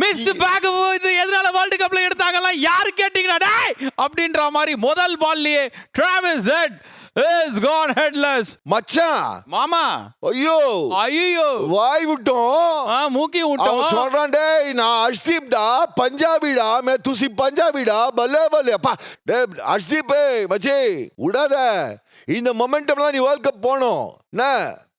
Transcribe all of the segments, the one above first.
Mist back இது எதனால world கப்ல எடுத்தாங்கல யாரு கேட்டிங்களா? டேய்! அப்படின்ற மாதிரி முதல் பால்லயே Travis Head is gone headless மச்சான்! மாமா! ஐயோ! ஐயோ வாய் விட்டோம். ஆ மூக்கி அவன் விட்டோம் சொல்றான் டேய் நான் ஹர்ஷ்தீப்டா பஞ்சாபிடா மே துசி பஞ்சாபிடா பல்லே பல்லே அப்பா டேய் ஹர்ஷ்தீப் மச்சி விடாத. இந்த மொமெண்டம்ல நீ வேர்ல்ட் கப் போகணும் என்ன?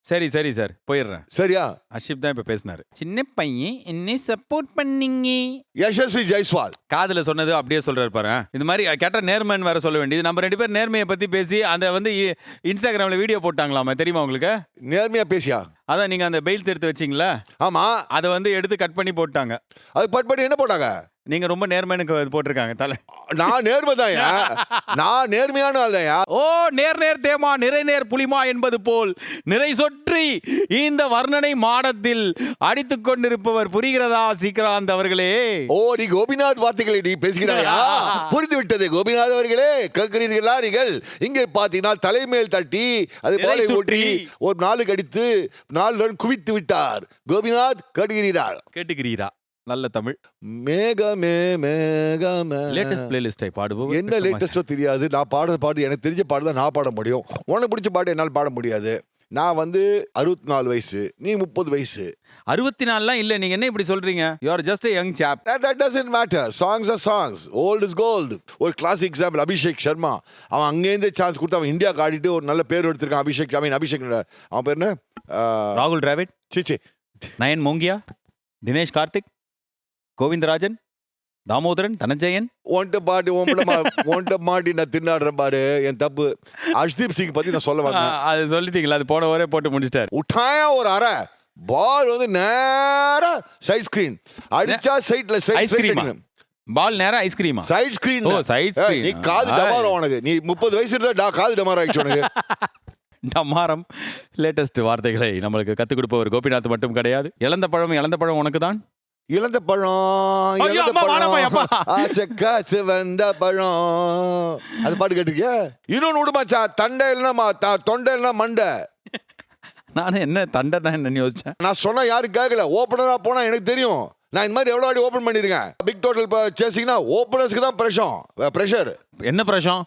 சரி சரி சார். போயிடுறேன். சரியா? அஷிப் தான் இப்ப பேசினாரு. சின்ன பையன் என்னை சப்போர்ட் பண்ணீங்க. யசஸ்வி ஜெய்ஸ்வால். காதுல சொன்னது அப்படியே சொல்றாரு பாரு இந்த மாதிரி கேட்ட நேர்மைன்னு வேற சொல்ல வேண்டியது. நம்ம ரெண்டு பேர் நேர்மையை பத்தி பேசி அந்த வந்து இன்ஸ்டாகிராம்ல வீடியோ போட்டாங்களாமா தெரியுமா உங்களுக்கு? நேர்மையா பேசியா? அதான் நீங்க அந்த பெயில்ஸ் எடுத்து வச்சீங்களா? ஆமா. அதை வந்து எடுத்து கட் பண்ணி போட்டாங்க. அது பட் பண்ணி என்ன போட்டாங்க? நீங்க ரொம்ப நேர்மைன்னு இது போட்டிருக்காங்க தலை. நான் நேர்மைதாயா நான் நேர்மையான ஆள்தாயா ஓ நேர் நேர் தேமா நிறை நேர் புலிமா என்பது போல் நிறை சொற்றி இந்த வர்ணனை மாடத்தில் அடித்துக் கொண்டிருப்பவர் புரிகிறதா ஸ்ரீகாந்த் அவர்களே? ஓ நீ கோபிநாத் வார்த்தைகளை நீ பேசுகிறாயா? புரிந்து விட்டது கோபிநாத் அவர்களே. கேட்கிறீர்களா நீங்கள்? இங்கே பார்த்தீங்கன்னா தலைமேல் தட்டி அது போல. ஓட்டி ஒரு நாளுக்கு அடித்து நாலு ரன் குவித்து விட்டார். கோபிநாத் கேட்கிறீர்கள் கேட்டுக்கிறீரா? நல்ல தமிழ். மேகமே மேகமே. லேட்டஸ்ட் பிளேலிஸ்டை பாடுவோம் என்ன லேட்டஸ்டோ தெரியாது. நான் பாடுற பாடு எனக்கு தெரிஞ்ச பாடு தான் நான் பாட முடியும். உனக்கு பிடிச்ச பாடு என்னால் பாட முடியாது. நான் வந்து அறுபத்தி நாலு வயசு நீ முப்பது வயசு. அறுபத்தி நாலுலாம் இல்ல. நீங்க என்ன இப்படி சொல்றீங்க? You are just young chap that doesn't matter. Songs are songs. Old is gold. ஒரு கிளாசிக் எக்ஸாம்பிள் அபிஷேக் சர்மா அவன் அங்கேருந்து சான்ஸ் கொடுத்து அவன் இந்தியாவுக்கு ஆடிட்டு ஒரு நல்ல பேர் எடுத்திருக்கான். அபிஷேக் ஐ மீன் அபிஷேக். அவன் பேர் என்ன? ராகுல் டிராவிட் சீ நயன் மோங்கியா. தினேஷ் கார்த்திக். கோவிந்தராஜன் தாமோதரன் தனஞ்சயன். ஒன்ட்ட பாட்டு ஒன்ட்ட மாட்டி நான் தின்னாடுறேன் பாரு என் தப்பு. அர்ஷ்தீப் சிங் பத்தி நான் சொல்ல வந்தேன் அது சொல்லிட்டீங்களா? அது போன ஒரே போட்டு முடிச்சிட்டார். உட்டாயா ஒரு அரை பால் வந்து நேரா சைட் ஸ்கிரீன் அடிச்சா சைட்ல ஆ? பால் நேரா ஐஸ்கிரீமா? Side screen oh, side screen. நீ காது. டமாரம் உனக்கு. நீ முப்பது வயசு இருந்தா டா காது டமாரம் ஆயிடுச்சு உனக்கு. டமாரம் லேட்டஸ்ட் வார்த்தைகளை நம்மளுக்கு கத்துக் கொடுப்பவர் கோபிநாத் மட்டும் கிடையாது. இழந்த பழம் இழந்த பழம் உனக்கு தான் இழந்த பழம் இழந்த பழம். ஆச்சக்கா சிவந்த பழம். அது பாட்டு கேட்டிருக்கியா? இன்னொன்னு விடுமாச்சா தண்டை இல்லைன்னா தொண்டை இல்லைன்னா மண்டை. நான் என்ன தண்டனை என்ன யோசிச்சேன். நான் சொன்னா யாரும் கேட்கல ஓப்பனரா போனா எனக்கு தெரியும். நான் இந்த மாதிரி எவ்வளோ வாட்டி ஓப்பன் பண்ணிருக்கேன் பிக் டோட்டல் இப்போ சேசிங்கன்னா ஓப்பனர்ஸ்க்கு தான் பிரஷம் ப்ரெஷர் என்ன பிரஷம்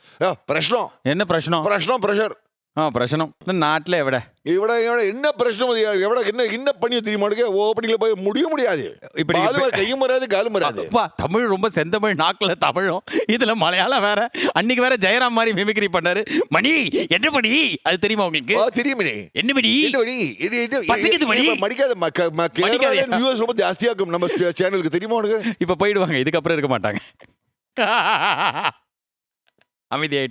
பிரஷ்னம் என்ன பிரச்சனம் பிரஷ்னம் ப்ரெஷர் ஆ பிரச்சனம் இந்த நாட்டில் எவிட இவட இவட என்ன பிரச்சனை எவ்வளோ என்ன என்ன பண்ணி தெரியுமா ஓப்பனிங்ல போய் முடிய முடியாது இப்படி கையும் வராது காலும் வராது அப்பா தமிழ் ரொம்ப செந்தமிழ் நாக்குல தமிழும் இதுல மலையாளம் வேற அன்னைக்கு வேற ஜெயராம் மாதிரி மிமிக்ரி பண்ணாரு மணி என்ன படி அது தெரியுமா உங்களுக்கு தெரியுமே என்ன. இது மடிக்காத viewers ரொம்ப ஜாஸ்தியா இருக்கும் நம்ம சேனலுக்கு தெரியுமா உனக்கு இப்ப போயிடுவாங்க இதுக்கப்புறம் இருக்க மாட்டாங்க அமைதி ஆயிட்டா